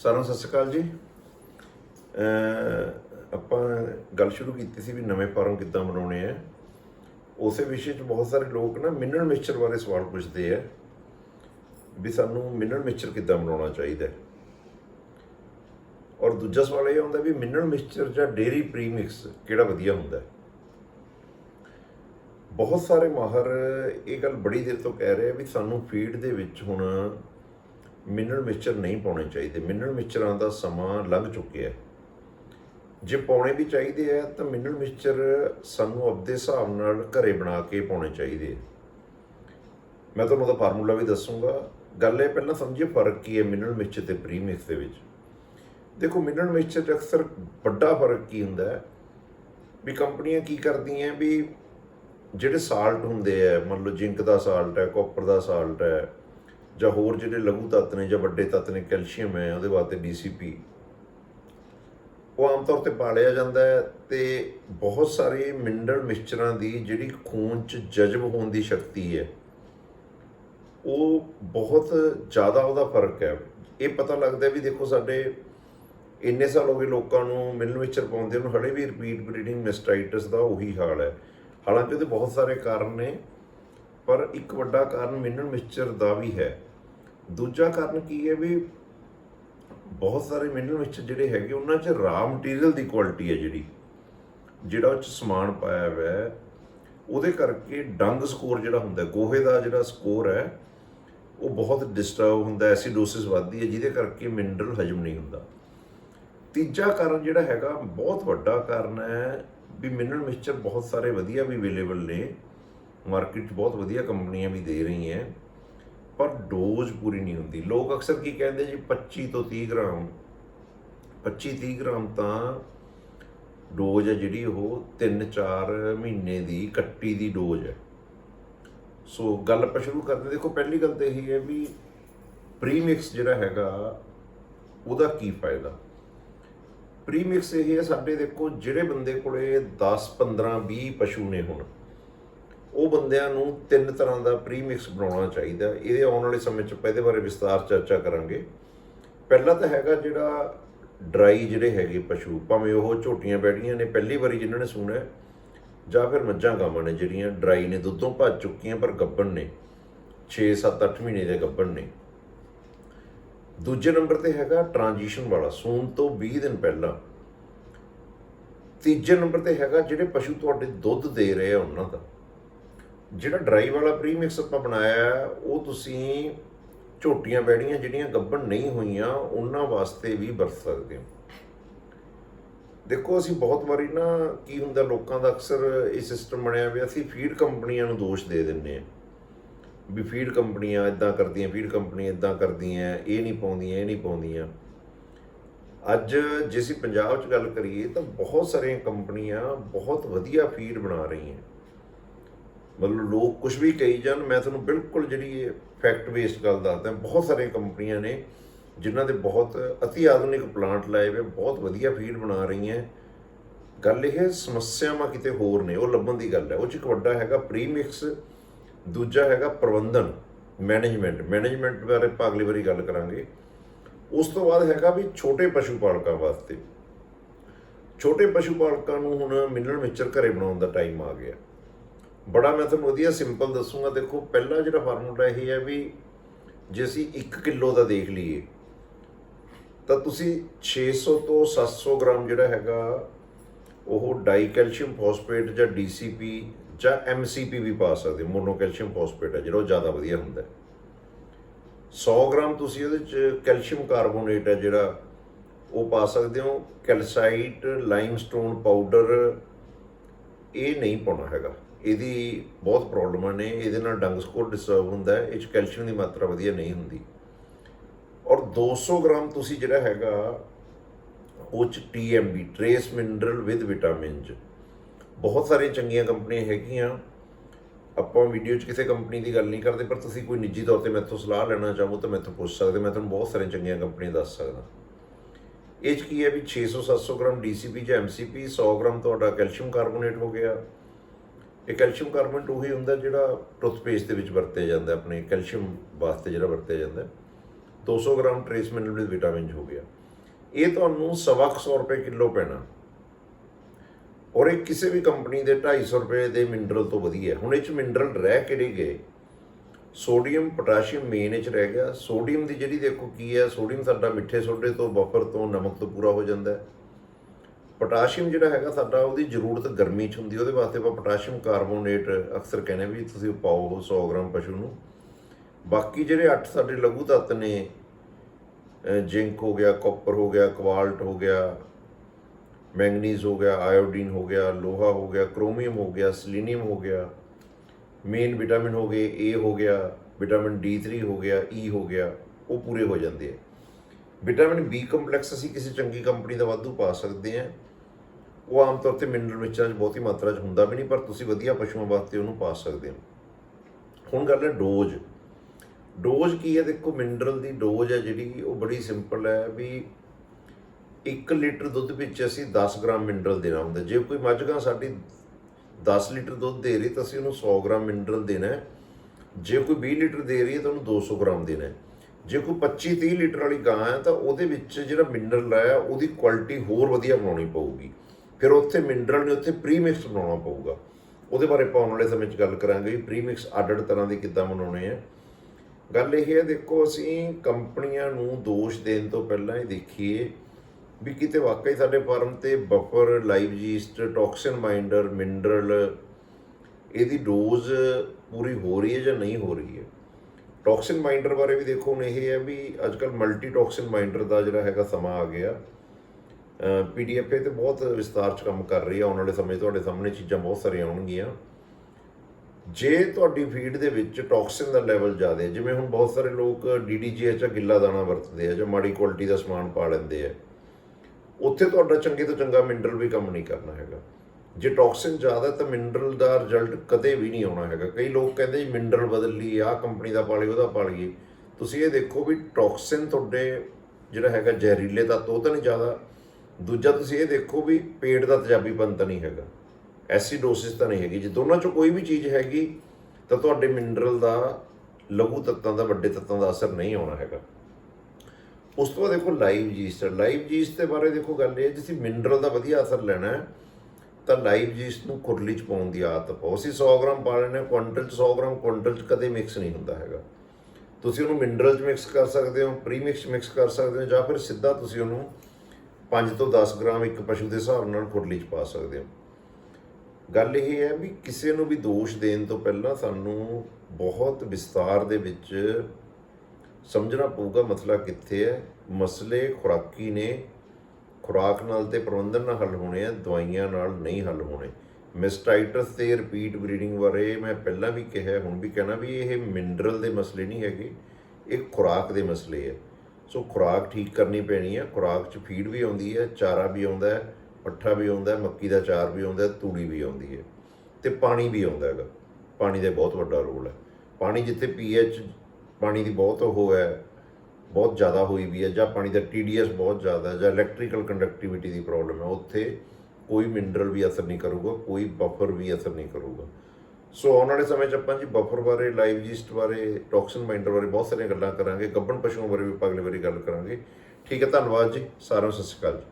ਸਾਰਿਆਂ ਨੂੰ ਸਤਿ ਸ਼੍ਰੀ ਅਕਾਲ ਜੀ। ਆਪਾਂ ਗੱਲ ਸ਼ੁਰੂ ਕੀਤੀ ਸੀ ਵੀ ਨਵੇਂ ਫਾਰਮ ਕਿੱਦਾਂ ਬਣਾਉਣੇ ਆ। ਉਸੇ ਵਿਸ਼ੇ 'ਚ ਬਹੁਤ ਸਾਰੇ ਲੋਕ ਨਾ ਮਿਨਰਲ ਮਿਕਸਚਰ ਬਾਰੇ ਸਵਾਲ ਪੁੱਛਦੇ ਆ ਵੀ ਸਾਨੂੰ ਮਿਨਰਲ ਮਿਕਸਚਰ ਕਿੱਦਾਂ ਬਣਾਉਣਾ ਚਾਹੀਦਾ ਔਰ ਦੂਜਾ ਸਵਾਲ ਇਹ ਹੁੰਦਾ ਵੀ ਮਿਨਰਲ ਮਿਕਸਚਰ ਜਾਂ ਡੇਰੀ ਪ੍ਰੀਮਿਕਸ ਕਿਹੜਾ ਵਧੀਆ ਹੁੰਦਾ ਬਹੁਤ ਸਾਰੇ ਮਾਹਰ ਇਹ ਗੱਲ ਬੜੀ ਦੇਰ ਤੋਂ ਕਹਿ ਰਹੇ ਆ ਵੀ ਸਾਨੂੰ ਫੀਡ ਦੇ ਵਿੱਚ ਹੁਣ ਮਿਨਰਲ ਮਿਕਸਚਰ ਨਹੀਂ ਪਾਉਣੇ ਚਾਹੀਦੇ। ਮਿਨਰਲ ਮਿਕਸਚਰਾਂ ਦਾ ਸਮਾਂ ਲੰਘ ਚੁੱਕਿਆ ਹੈ। ਜੇ ਪਾਉਣੇ ਵੀ ਚਾਹੀਦੇ ਆ, ਤਾਂ ਮਿਨਰਲ ਮਿਕਸਚਰ ਸਾਨੂੰ ਆਪਦੇ ਹਿਸਾਬ ਨਾਲ ਘਰੇ ਬਣਾ ਕੇ ਪਾਉਣੇ ਚਾਹੀਦੇ ਆ। ਮੈਂ ਤੁਹਾਨੂੰ ਉਹਦਾ ਫਾਰਮੂਲਾ ਵੀ ਦੱਸੂਗਾ। ਗੱਲ ਇਹ ਪਹਿਲਾਂ ਸਮਝੀਏ, ਫ਼ਰਕ ਕੀ ਹੈ ਮਿਨਰਲ ਮਿਕਸਚਰ ਤੇ ਪ੍ਰੀਮਿਕਸ ਦੇ ਵਿੱਚ? ਦੇਖੋ, ਮਿਨਰਲ ਮਿਕਸਚਰ 'ਚ ਅਕਸਰ ਵੱਡਾ ਫ਼ਰਕ ਕੀ ਹੁੰਦਾ ਹੈ? ਵੀ ਕੰਪਨੀਆਂ ਕੀ ਕਰਦੀਆਂ ਵੀ ਜਿਹੜੇ ਸਾਲਟ ਹੁੰਦੇ ਆ, ਮੰਨ ਲਓ ਜ਼ਿੰਕ ਦਾ ਸਾਲਟ ਹੈ, ਕਾਪਰ ਦਾ ਸਾਲਟ ਹੈ ਜਾਂ ਹੋਰ ਜਿਹੜੇ ਲਘੂ ਤੱਤ ਨੇ ਜਾਂ ਵੱਡੇ ਤੱਤ ਨੇ ਕੈਲਸ਼ੀਅਮ ਹੈ, ਉਹਦੇ ਵਾਸਤੇ ਡੀਸੀਪੀ ਉਹ ਆਮ ਤੌਰ ਤੇ ਪਾਲਿਆ ਜਾਂਦਾ ਹੈ ਤੇ ਬਹੁਤ ਸਾਰੇ ਮਿਨਰਲ ਮਿਕਸਚਰਾਂ ਦੀ ਜਿਹੜੀ ਖੂਨ 'ਚ ਜਜ਼ਬ ਹੋਣ ਦੀ ਸ਼ਕਤੀ ਹੈ, ਉਹ ਬਹੁਤ ਜ਼ਿਆਦਾ ਉਹਦਾ ਫ਼ਰਕ ਹੈ। ਇਹ ਪਤਾ ਲੱਗਦਾ ਵੀ ਦੇਖੋ ਸਾਡੇ ਇੰਨੇ ਸਾਲ ਹੋ ਗਏ ਲੋਕਾਂ ਨੂੰ ਮਿਨਰਲ ਮਿਕਸਚਰ ਪਾਉਂਦੇ ਨੂੰ, ਹਲੇ ਵੀ ਰਿਪੀਟ ਬਰੀਡਿੰਗ ਮੈਸਟਾਈਟਸ ਦਾ ਉਹੀ ਹਾਲ ਹੈ। ਹਾਲਾਂਕਿ ਉਹਦੇ ਬਹੁਤ ਸਾਰੇ ਕਾਰਨ ਨੇ, ਪਰ ਇੱਕ ਵੱਡਾ ਕਾਰਨ ਮਿਨਰਲ ਮਿਕਸਚਰ ਦਾ ਵੀ ਹੈ। ਦੂਜਾ ਕਾਰਨ ਕੀ ਹੈ ਵੀ ਬਹੁਤ ਸਾਰੇ ਮਿਨਰਲ ਮਿਕਸਚਰ ਜਿਹੜੇ ਹੈਗੇ, ਉਹਨਾਂ 'ਚ ਰਾ ਮਟੀਰੀਅਲ ਦੀ ਕੁਆਲਿਟੀ ਹੈ ਜਿਹੜੀ। ਜਿਹੜਾ ਉਹ 'ਚ ਸਮਾਨ ਪਾਇਆ ਹੋਇਆ ਹੈ, ਉਹਦੇ ਕਰਕੇ ਡੰਗ ਸਕੋਰ ਜਿਹੜਾ ਹੁੰਦਾ ਗੋਹੇ ਦਾ ਜਿਹੜਾ ਸਕੋਰ ਹੈ, ਉਹ ਬਹੁਤ ਡਿਸਟਰਬ ਹੁੰਦਾ ਐਸਿਡੋਸਿਸ ਵੱਧਦੀ ਹੈ, ਜਿਹਦੇ ਕਰਕੇ ਮਿਨਰਲ ਹਜਮ ਨਹੀਂ ਹੁੰਦਾ। ਤੀਜਾ ਕਾਰਨ ਜਿਹੜਾ ਹੈਗਾ, ਬਹੁਤ ਵੱਡਾ ਕਾਰਨ ਹੈ ਵੀ ਮਿਨਰਲ ਮਿਕਸਚਰ ਬਹੁਤ ਸਾਰੇ ਵਧੀਆ ਵੀ ਅਵੇਲੇਬਲ ਨੇ। ਮਾਰਕੀਟ 'ਚ ਬਹੁਤ ਵਧੀਆ ਕੰਪਨੀਆਂ ਵੀ ਦੇ ਰਹੀਆਂ। ਪਰ ਡੋਜ਼ ਪੂਰੀ ਨਹੀਂ ਹੁੰਦੀ। ਲੋਕ ਅਕਸਰ ਕੀ ਕਹਿੰਦੇ ਜੀ 25 ਤੋਂ 30 ਗ੍ਰਾਮ। 25 30 ਗ੍ਰਾਮ ਤਾਂ ਡੋਜ਼ ਹੈ ਜਿਹੜੀ ਉਹ 3-4 ਮਹੀਨੇ ਦੀ ਕੱਟੀ ਦੀ ਡੋਜ਼ ਹੈ। ਸੋ ਗੱਲ ਆਪਾਂ ਸ਼ੁਰੂ ਕਰਦੇ ਦੇਖੋ, ਪਹਿਲੀ ਗੱਲ ਤਾਂ ਇਹ ਹੈ ਵੀ ਪ੍ਰੀਮਿਕਸ ਜਿਹੜਾ ਹੈਗਾ, ਉਹਦਾ ਕੀ ਫਾਇਦਾ? ਪ੍ਰੀਮਿਕਸ ਇਹ ਹੈ, ਸਾਡੇ ਦੇਖੋ, ਜਿਹੜੇ ਬੰਦੇ ਕੋਲੇ 10 15 20 ਪਸ਼ੂ ਨੇ ਹੁਣ ਉਹ ਬੰਦਿਆਂ ਨੂੰ ਤਿੰਨ ਤਰ੍ਹਾਂ ਦਾ ਪ੍ਰੀਮਿਕਸ ਬਣਾਉਣਾ ਚਾਹੀਦਾ। ਇਹਦੇ ਆਉਣ ਵਾਲੇ ਸਮੇਂ 'ਚ ਆਪਾਂ ਇਹਦੇ ਬਾਰੇ ਵਿਸਤਾਰ ਚਰਚਾ ਕਰਾਂਗੇ। ਪਹਿਲਾ ਤਾਂ ਹੈਗਾ ਜਿਹੜਾ ਡਰਾਈ ਜਿਹੜੇ ਹੈਗੇ ਪਸ਼ੂ, ਭਾਵੇਂ ਉਹ ਝੋਟੀਆਂ ਬੈੜੀਆਂ ਨੇ, ਪਹਿਲੀ ਵਾਰੀ ਜਿਨ੍ਹਾਂ ਨੇ ਸੁਣਿਆ ਜਾਂ ਫਿਰ ਮੱਝਾਂ ਗਾਵਾਂ ਨੇ ਜਿਹੜੀਆਂ ਡਰਾਈ ਨੇ, ਦੁੱਧੋਂ ਭੱਜ ਚੁੱਕੀਆਂ ਪਰ ਗੱਬਣ ਨੇ। 6 7 8 ਮਹੀਨੇ ਦੇ ਗੱਬਣ ਨੇ। ਦੂਜੇ ਨੰਬਰ ਤੇ ਹੈਗਾ ਟ੍ਰਾਂਜੀਸ਼ਨ ਵਾਲਾ, ਸੂਣ ਤੋਂ 20 ਦਿਨ ਪਹਿਲਾਂ। ਤੀਜੇ ਨੰਬਰ ਤੇ ਹੈਗਾ ਜਿਹੜੇ ਪਸ਼ੂ ਤੁਹਾਡੇ ਦੁੱਧ ਦੇ ਰਹੇ ਆ ਉਹਨਾਂ ਦਾ। ਜਿਹੜਾ ਡਰਾਈ ਵਾਲਾ ਪ੍ਰੀਮਿਕਸ ਆਪਾਂ ਬਣਾਇਆ, ਉਹ ਤੁਸੀਂ ਝੋਟੀਆਂ ਬੈੜੀਆਂ ਜਿਹੜੀਆਂ ਗੱਭਣ ਨਹੀਂ ਹੋਈਆਂ, ਉਹਨਾਂ ਵਾਸਤੇ ਵੀ ਵਰਤ ਸਕਦੇ ਹੋ। ਦੇਖੋ, ਅਸੀਂ ਬਹੁਤ ਵਾਰੀ ਨਾ ਕੀ ਹੁੰਦਾ, ਲੋਕਾਂ ਦਾ ਅਕਸਰ ਇਹ ਸਿਸਟਮ ਬਣਿਆ ਵੀ ਅਸੀਂ ਫੀਡ ਕੰਪਨੀਆਂ ਨੂੰ ਦੋਸ਼ ਦੇ ਦਿੰਦੇ ਆ ਵੀ ਫੀਡ ਕੰਪਨੀਆਂ ਇਦਾਂ ਕਰਦੀਆਂ ਫੀਡ ਕੰਪਨੀਆਂ ਇਦਾਂ ਕਰਦੀਆਂ, ਇਹ ਨਹੀਂ ਪਾਉਂਦੀਆਂ, ਇਹ ਨਹੀਂ ਪਾਉਂਦੀਆਂ। ਅੱਜ ਜੇ ਅਸੀਂ ਪੰਜਾਬ 'ਚ ਗੱਲ ਕਰੀਏ, ਤਾਂ ਬਹੁਤ ਸਾਰੀਆਂ ਕੰਪਨੀਆਂ ਬਹੁਤ ਵਧੀਆ ਫੀਡ ਬਣਾ ਰਹੀਆਂ। ਮਤਲਬ ਲੋਕ ਕੁਝ ਵੀ ਕਹੀ ਜਾਣ, ਮੈਂ ਤੁਹਾਨੂੰ ਬਿਲਕੁਲ ਜਿਹੜੀ ਇਹ ਫੈਕਟ ਬੇਸਡ ਗੱਲ ਦੱਸਦਾ, ਬਹੁਤ ਸਾਰੀਆਂ ਕੰਪਨੀਆਂ ਨੇ ਜਿਨ੍ਹਾਂ ਦੇ ਬਹੁਤ ਅਤੀ ਆਧੁਨਿਕ ਪਲਾਂਟ ਲਾਏ ਹੋਏ ਬਹੁਤ ਵਧੀਆ ਫੀਲਡ ਬਣਾ ਰਹੀਆਂ। ਗੱਲ ਇਹ ਸਮੱਸਿਆਵਾਂ ਕਿਤੇ ਹੋਰ ਨੇ, ਉਹ ਲੱਭਣ ਦੀ ਗੱਲ ਹੈ। ਉਹ ਚ ਇੱਕ ਵੱਡਾ ਹੈਗਾ ਪ੍ਰੀਮਿਕਸ ਦੂਜਾ ਹੈਗਾ ਪ੍ਰਬੰਧਨ ਮੈਨੇਜਮੈਂਟ ਮੈਨੇਜਮੈਂਟ ਬਾਰੇ ਆਪਾਂ ਅਗਲੀ ਵਾਰੀ ਗੱਲ ਕਰਾਂਗੇ। ਉਸ ਤੋਂ ਬਾਅਦ ਹੈਗਾ ਵੀ ਛੋਟੇ ਪਸ਼ੂ ਪਾਲਕਾਂ ਵਾਸਤੇ। ਛੋਟੇ ਪਸ਼ੂ ਪਾਲਕਾਂ ਨੂੰ ਹੁਣ ਮਿਨਰਲ ਮਿਕਸਚਰ ਘਰੇ ਬਣਾਉਣ ਦਾ ਟਾਈਮ ਆ ਗਿਆ। ਬੜਾ ਮੈਂ ਤੁਹਾਨੂੰ ਵਧੀਆ ਸਿੰਪਲ ਦੱਸੂਗਾ। ਦੇਖੋ, ਪਹਿਲਾ ਜਿਹੜਾ ਫਾਰਮੂਲਾ ਇਹ ਹੈ ਵੀ ਜੇ ਅਸੀਂ 1 ਕਿਲੋ ਦਾ ਦੇਖ ਲਈਏ, ਤਾਂ ਤੁਸੀਂ 600 ਤੋਂ 700 ਗ੍ਰਾਮ ਜਿਹੜਾ ਹੈਗਾ, ਉਹ ਡਾਈ ਕੈਲਸ਼ੀਅਮ ਫਾਸਫੇਟ ਜਾਂ ਡੀਸੀਪੀ ਜਾਂ ਐਮਸੀਪੀ ਵੀ ਪਾ ਸਕਦੇ, ਮੋਨੋ ਕੈਲਸ਼ੀਅਮ ਫਾਸਫੇਟ ਹੈ ਜਿਹੜਾ, ਉਹ ਜ਼ਿਆਦਾ ਵਧੀਆ ਹੁੰਦਾ ਹੈ। 100 ਗ੍ਰਾਮ ਤੁਸੀਂ ਉਹਦੇ ਚ ਕੈਲਸ਼ੀਅਮ ਕਾਰਬੋਨੇਟ ਹੈ ਜਿਹੜਾ, ਉਹ ਪਾ ਸਕਦੇ ਹੋ। ਕੈਲਸਾਈਟ, ਲਾਈਮਸਟੋਨ ਪਾਊਡਰ, ਇਹ ਨਹੀਂ ਪਾਉਣਾ ਹੈਗਾ। ਇਹਦੀ ਬਹੁਤ ਪ੍ਰੋਬਲਮਾਂ ਨੇ, ਇਹਦੇ ਨਾਲ ਡੰਗ ਸਕੋਰ ਡਿਸਟਰਬ ਹੁੰਦਾ ਹੈ, ਇਹ ਚ ਕੈਲਸ਼ੀਅਮ ਦੀ ਮਾਤਰਾ ਵਧੀਆ ਨਹੀਂ ਹੁੰਦੀ। ਔਰ 200 ਗ੍ਰਾਮ ਤੁਸੀਂ ਜਿਹੜਾ ਹੈਗਾ, ਉਹ ਚ TMB trace mineral with vitamins ਬਹੁਤ ਸਾਰੀਆਂ ਚੰਗੀਆਂ ਕੰਪਨੀਆਂ ਹੈਗੀਆਂ, ਆਪਾਂ ਵੀਡੀਓ 'ਚ ਕਿਸੇ ਕੰਪਨੀ ਦੀ ਗੱਲ ਨਹੀਂ ਕਰਦੇ, ਪਰ ਤੁਸੀਂ ਕੋਈ ਨਿੱਜੀ ਤੌਰ ਤੇ ਮੈਥੋਂ ਸਲਾਹ ਲੈਣਾ ਚਾਹੋ ਤਾਂ ਮੈਥੋਂ ਪੁੱਛ ਸਕਦੇ ਮੈਂ ਤੁਹਾਨੂੰ ਬਹੁਤ ਸਾਰੀਆਂ ਚੰਗੀਆਂ ਕੰਪਨੀਆਂ ਦੱਸ ਸਕਦਾ। ਇਹ 'ਚ ਕੀ ਹੈ ਵੀ 600 700 ਗ੍ਰਾਮ DCP ਜਾਂ MCP 100 ਗ੍ਰਾਮ ਤੁਹਾਡਾ ਕੈਲਸ਼ੀਅਮ ਕਾਰਬੋਨੇਟ ਹੋ ਗਿਆ। ਇਹ ਕੈਲਸ਼ੀਅਮ ਕਾਰਬੋਨੇਟ ਉਹੀ ਹੁੰਦਾ ਜਿਹੜਾ ਟੁੱਥਪੇਸਟ ਦੇ ਵਿੱਚ ਵਰਤਿਆ ਜਾਂਦਾ ਆਪਣੇ ਕੈਲਸ਼ੀਅਮ ਵਾਸਤੇ ਜਿਹੜਾ ਵਰਤਿਆ ਜਾਂਦਾ 200 gram trace mineral with vitamin ਹੋ ਗਿਆ। ਇਹ ਤੁਹਾਨੂੰ ਸਵਾ ਕੁ ਸੌ ਰੁਪਏ ਕਿਲੋ ਪੈਣਾ। ਔਰ ਇਹ ਕਿਸੇ ਵੀ ਕੰਪਨੀ ਦੇ 250 ਰੁਪਏ ਦੇ ਮਿਨਰਲ ਤੋਂ ਵਧੀਆ। ਹੁਣ ਇਹ ਚ ਮਿਨਰਲ ਰਹਿ ਕਿਹੜੇ ਗਏ? ਸੋਡੀਅਮ ਪੋਟਾਸ਼ੀਅਮ ਮੇਨ ਵਿੱਚ ਰਹਿ ਗਿਆ। ਸੋਡੀਅਮ ਦੀ ਜਿਹੜੀ ਦੇਖੋ ਕੀ ਹੈ ਸੋਡੀਅਮ ਸਾਡਾ ਮਿੱਠੇ ਸੋਡੇ ਤੋਂ ਬਫਰ ਤੋਂ, ਨਮਕ ਤੋਂ ਪੂਰਾ ਹੋ ਜਾਂਦਾ ਹੈ। ਪੋਟਾਸ਼ੀਅਮ ਜਿਹੜਾ ਹੈਗਾ ਸਾਡਾ ਉਹਦੀ ਜ਼ਰੂਰਤ ਗਰਮੀ 'ਚ ਹੁੰਦੀ ਉਹਦੇ ਵਾਸਤੇ ਆਪਾਂ ਪੋਟਾਸ਼ੀਅਮ ਕਾਰਬੋਨੇਟ ਅਕਸਰ ਕਹਿੰਦੇ ਵੀ ਤੁਸੀਂ ਪਾਓ 100 ਗ੍ਰਾਮ ਪਸ਼ੂ ਨੂੰ ਬਾਕੀ ਜਿਹੜੇ 8 ਸਾਡੇ ਲਘੂ ਤੱਤ ਨੇ ਜਿੰਕ ਹੋ ਗਿਆ ਕਾਪਰ ਹੋ ਗਿਆ ਕੋਬਾਲਟ ਹੋ ਗਿਆ ਮੈਂਗਨੀਜ਼ ਹੋ ਗਿਆ ਆਇਓਡੀਨ ਹੋ ਗਿਆ ਲੋਹਾ ਹੋ ਗਿਆ ਕ੍ਰੋਮੀਅਮ ਹੋ ਗਿਆ ਸਲੀਨੀਅਮ ਹੋ ਗਿਆ ਮੇਨ ਵਿਟਾਮਿਨ ਹੋ ਗਏ ਏ ਹੋ ਗਿਆ ਵਿਟਾਮਿਨ D3 ਹੋ ਗਿਆ E ਹੋ ਗਿਆ ਉਹ ਪੂਰੇ ਹੋ ਜਾਂਦੇ ਆ ਵਿਟਾਮਿਨ B ਕੰਪਲੈਕਸ ਅਸੀਂ ਕਿਸੇ ਚੰਗੀ ਕੰਪਨੀ ਦਾ ਵਾਧੂ ਪਾ ਸਕਦੇ ਹਾਂ ਉਹ ਆਮ ਤੌਰ ਤੇ ਮਿਨਰਲ ਮਿਕਸਚਰਾਂ 'ਚ ਬਹੁਤੀ ਮਾਤਰਾ 'ਚ ਹੁੰਦਾ ਵੀ ਨਹੀਂ, ਪਰ ਤੁਸੀਂ ਵਧੀਆ ਪਸ਼ੂਆਂ ਵਾਸਤੇ ਉਹਨੂੰ ਪਾ ਸਕਦੇ ਹੋ। ਹੁਣ ਗੱਲ ਹੈ ਡੋਜ਼। ਡੋਜ਼ ਕੀ ਹੈ? ਦੇਖੋ, ਮਿਨਰਲ ਦੀ ਡੋਜ਼ ਹੈ ਜਿਹੜੀ, ਉਹ ਬੜੀ ਸਿੰਪਲ ਹੈ ਵੀ 1 ਲੀਟਰ ਦੁੱਧ ਵਿੱਚ ਅਸੀਂ 10 ਗ੍ਰਾਮ ਮਿਨਰਲ ਦੇਣਾ ਹੁੰਦਾ। ਜੇ ਕੋਈ ਮੱਝ ਗਾਂ ਸਾਡੀ 10 ਲੀਟਰ ਦੁੱਧ ਦੇ ਰਹੀ, ਤਾਂ ਅਸੀਂ ਉਹਨੂੰ 100 ਗ੍ਰਾਮ ਮਿਨਰਲ ਦੇਣਾ ਹੈ। ਜੇ ਕੋਈ 20 ਲੀਟਰ ਦੇ ਰਹੀ ਹੈ, ਤਾਂ ਉਹਨੂੰ 200 ਗ੍ਰਾਮ ਦੇਣਾ ਹੈ। ਜੇ ਕੋਈ 25 30 ਲੀਟਰ ਵਾਲੀ ਗਾਂ ਹੈ, ਤਾਂ ਉਹਦੇ ਵਿੱਚ ਜਿਹੜਾ ਮਿਨਰਲ ਹੈ, ਉਹਦੀ ਕੁਆਲਿਟੀ ਹੋਰ ਵਧੀਆ ਬਣਾਉਣੀ ਪਊਗੀ। ਫਿਰ ਉੱਥੇ ਮਿਨਰਲ ਨੇ ਉੱਥੇ ਪ੍ਰੀਮਿਕਸ ਬਣਾਉਣਾ ਪਊਗਾ। ਉਹਦੇ ਬਾਰੇ ਆਪਾਂ ਆਉਣ ਵਾਲੇ ਸਮੇਂ 'ਚ ਗੱਲ ਕਰਾਂਗੇ ਵੀ ਪ੍ਰੀਮਿਕਸ ਅੱਡ-ਅੱਡ ਤਰ੍ਹਾਂ ਦੇ ਕਿੱਦਾਂ ਬਣਾਉਣੇ ਆ। ਗੱਲ ਇਹ ਹੈ, ਦੇਖੋ ਅਸੀਂ ਕੰਪਨੀਆਂ ਨੂੰ ਦੋਸ਼ ਦੇਣ ਤੋਂ ਪਹਿਲਾਂ ਹੀ ਦੇਖੀਏ ਵੀ ਕਿਤੇ ਵਾਕਈ ਸਾਡੇ ਫਾਰਮ ਤੇ buffer live yeast toxin binder mineral ਇਹਦੀ ਡੋਜ਼ ਪੂਰੀ ਹੋ ਰਹੀ ਹੈ ਜਾਂ ਨਹੀਂ ਹੋ ਰਹੀ ਹੈ? ਟੌਕਸਿਨ ਮਾਈਂਡਰ ਬਾਰੇ ਵੀ ਦੇਖੋ, ਹੁਣ ਇਹ ਹੈ ਵੀ ਅੱਜਕੱਲ ਮਲਟੀ ਟੌਕਸਿਨ ਮਾਈਂਡਰ ਦਾ ਜਿਹੜਾ ਹੈਗਾ ਸਮਾਂ ਆ ਗਿਆ। ਪੀਡੀਐਫ ਤੇ ਬਹੁਤ ਵਿਸਤਾਰ ਚ ਕੰਮ ਕਰ ਰਹੀ ਹੈ ਆਉਣ ਵਾਲੇ ਸਮੇਂ 'ਚ ਤੁਹਾਡੇ ਸਾਹਮਣੇ ਚੀਜ਼ਾਂ ਬਹੁਤ ਸਾਰੀਆਂ ਆਉਣਗੀਆਂ। ਜੇ ਤੁਹਾਡੀ ਫੀਡ ਦੇ ਵਿੱਚ ਟੌਕਸਿਨ ਦਾ ਲੈਵਲ ਜ਼ਿਆਦਾ ਹੈ, ਜਿਵੇਂ ਹੁਣ ਬਹੁਤ ਸਾਰੇ ਲੋਕ ਡੀਡੀਜੀਐਚ ਗਿੱਲਾ ਦਾਣਾ ਵਰਤਦੇ ਆ ਜਾਂ ਮਾੜੀ ਕੁਆਲਿਟੀ ਦਾ ਸਮਾਨ ਪਾ ਲੈਂਦੇ ਆ, ਉੱਥੇ ਤੁਹਾਡਾ ਚੰਗੇ ਤੋਂ ਚੰਗਾ ਮਿਨਰਲ ਵੀ ਕੰਮ ਨਹੀਂ ਕਰਨਾ ਹੈਗਾ। ਜੇ ਟੌਕਸਿਨ ਜ਼ਿਆਦਾ ਤਾਂ ਮਿਨਰਲ ਦਾ ਰਿਜ਼ਲਟ ਕਦੇ ਵੀ ਨਹੀਂ ਆਉਣਾ ਹੈਗਾ। ਕਈ ਲੋਕ ਕਹਿੰਦੇ ਜੀ ਮਿਨਰਲ ਬਦਲ ਲਈ ਆਹ ਕੰਪਨੀ ਦਾ ਪਾ ਲਈ ਉਹਦਾ ਪਾ ਲਈਏ। ਤੁਸੀਂ ਇਹ ਦੇਖੋ ਵੀ ਟੌਕਸਿਨ ਤੁਹਾਡੇ ਜਿਹੜਾ ਹੈਗਾ ਜ਼ਹਿਰੀਲੇ ਤੱਤ, ਉਹ ਤਾਂ ਨਹੀਂ ਜ਼ਿਆਦਾ ਦੂਜਾ ਤੁਸੀਂ ਇਹ ਦੇਖੋ ਵੀ ਪੇਟ ਦਾ ਤਜ਼ਾਬੀਪਨ ਤਾਂ ਨਹੀਂ ਹੈਗਾ। ਐਸਿਡੋਸਿਸ ਤਾਂ ਨਹੀਂ ਹੈਗੀ। ਜੇ ਦੋਨਾਂ ਚੋਂ ਕੋਈ ਵੀ ਚੀਜ਼ ਹੈਗੀ, ਤਾਂ ਤੁਹਾਡੇ ਮਿਨਰਲ ਦਾ, ਲਘੂ ਤੱਤਾਂ ਦਾ, ਵੱਡੇ ਤੱਤਾਂ ਦਾ ਅਸਰ ਨਹੀਂ ਆਉਣਾ ਹੈਗਾ। ਉਸ ਤੋਂ ਬਾਅਦ ਦੇਖੋ ਲਾਈਵ ਜੀਸਟ ਲਾਈਵ ਜੀਸਟ ਦੇ ਬਾਰੇ ਦੇਖੋ ਗੱਲ ਇਹ ਹੈ ਮਿਨਰਲ ਦਾ ਵਧੀਆ ਅਸਰ ਲੈਣਾ ਹੈ, ਤਾਂ ਲਾਈਵ ਜੀਸਟ ਨੂੰ ਕੁਰਲੀ ਚ ਪਾਉਣ ਦੀ ਆਦਤ ਪਾਓ। ਅਸੀਂ 100 ਗ੍ਰਾਮ ਪਾ ਲੈਣੇ ਕੁਇੰਟਲ ਚ 100 ਗ੍ਰਾਮ ਕੁਇੰਟਲ ਚ ਕਦੇ ਮਿਕਸ ਨਹੀਂ ਹੁੰਦਾ ਹੈਗਾ। ਤੁਸੀਂ ਉਹਨੂੰ ਮਿਨਰਲ ਚ ਮਿਕਸ ਕਰ ਸਕਦੇ ਹੋ ਪ੍ਰੀ ਮਿਕਸ ਮਿਕਸ ਕਰ ਸਕਦੇ ਹੋ, ਜਾਂ ਫਿਰ ਸਿੱਧਾ ਤੁਸੀਂ ਉਹਨੂੰ 5 ਤੋਂ 10 ਗ੍ਰਾਮ ਇੱਕ ਪਸ਼ੂ ਦੇ ਹਿਸਾਬ ਨਾਲ ਕੁਰਲੀ ਚ ਪਾ ਸਕਦੇ ਹੋ। ਗੱਲ ਇਹ ਹੈ ਵੀ ਕਿਸੇ ਨੂੰ ਵੀ ਦੋਸ਼ ਦੇਣ ਤੋਂ ਪਹਿਲਾਂ ਸਾਨੂੰ ਬਹੁਤ ਵਿਸਤਾਰ ਦੇ ਵਿੱਚ ਸਮਝਣਾ ਪਊਗਾ ਮਸਲਾ ਕਿੱਥੇ ਹੈ। ਮਸਲੇ ਖੁਰਾਕੀ ਨੇ, ਖੁਰਾਕ ਨਾਲ ਤੇ ਪ੍ਰਬੰਧਨ ਨਾਲ ਹੱਲ ਹੋਣੇ ਆ, ਦਵਾਈਆਂ ਨਾਲ ਨਹੀਂ ਹੱਲ ਹੋਣੇ। ਮਿਸਟਾਈਟਸ ਤੇ ਰਿਪੀਟ ਬਰੀਡਿੰਗ ਬਾਰੇ ਮੈਂ ਪਹਿਲਾਂ ਵੀ ਕਿਹਾ, ਹੁਣ ਵੀ ਕਹਿਣਾ ਵੀ ਇਹ ਮਿਨਰਲ ਦੇ ਮਸਲੇ ਨਹੀਂ ਹੈਗੇ, ਇਹ ਖੁਰਾਕ ਦੇ ਮਸਲੇ ਹੈ। ਸੋ ਖੁਰਾਕ ਠੀਕ ਕਰਨੀ ਪੈਣੀ ਹੈ ਖੁਰਾਕ 'ਚ ਫੀਡ ਵੀ ਆਉਂਦੀ ਹੈ ਚਾਰਾ ਵੀ ਆਉਂਦਾ ਹੈ, ਪੱਠਾ ਵੀ ਆਉਂਦਾ ਹੈ, ਮੱਕੀ ਦਾ ਚਾਰ ਵੀ ਆਉਂਦਾ ਹੈ, ਤੂੜੀ ਵੀ ਆਉਂਦੀ ਹੈ ਤੇ ਪਾਣੀ ਵੀ ਆਉਂਦਾ ਹੈਗਾ। ਪਾਣੀ ਦਾ ਬਹੁਤ ਵੱਡਾ ਰੋਲ ਹੈ। ਪਾਣੀ ਜਿੱਥੇ ਪੀਐਚ ਪਾਣੀ ਦੀ ਬਹੁਤ ਉਹ ਹੈ, ਬਹੁਤ ਜ਼ਿਆਦਾ ਹੋਈ ਵੀ ਹੈ, ਜਾਂ ਪਾਣੀ ਦਾ TDS ਬਹੁਤ ਜ਼ਿਆਦਾ ਜਾਂ ਇਲੈਕਟ੍ਰੀਕਲ ਕੰਡਕਟੀਵਿਟੀ ਦੀ ਪ੍ਰੋਬਲਮ ਹੈ, ਉੱਥੇ ਕੋਈ ਮਿਨਰਲ ਵੀ ਅਸਰ ਨਹੀਂ ਕਰੂਗਾ, ਕੋਈ ਬਫਰ ਵੀ ਅਸਰ ਨਹੀਂ ਕਰੂਗਾ। ਸੋ ਆਉਣ ਵਾਲੇ ਸਮੇਂ 'ਚ ਆਪਾਂ ਜੀ ਬਫਰ ਬਾਰੇ ਲਾਈਵ ਜੀਸਟ ਬਾਰੇ ਟੌਕਸਿਨ ਮਾਈਂਡਰ ਬਾਰੇ ਬਹੁਤ ਸਾਰੀਆਂ ਗੱਲਾਂ ਕਰਾਂਗੇ। ਗੱਬਣ ਪਸ਼ੂਆਂ ਬਾਰੇ ਵੀ ਆਪਾਂ ਅਗਲੀ ਵਾਰੀ ਗੱਲ ਕਰਾਂਗੇ। ਠੀਕ ਹੈ, ਧੰਨਵਾਦ ਜੀ। ਸਾਰਿਆਂ ਨੂੰ ਸਤਿ ਸ਼੍ਰੀ ਅਕਾਲ ਜੀ।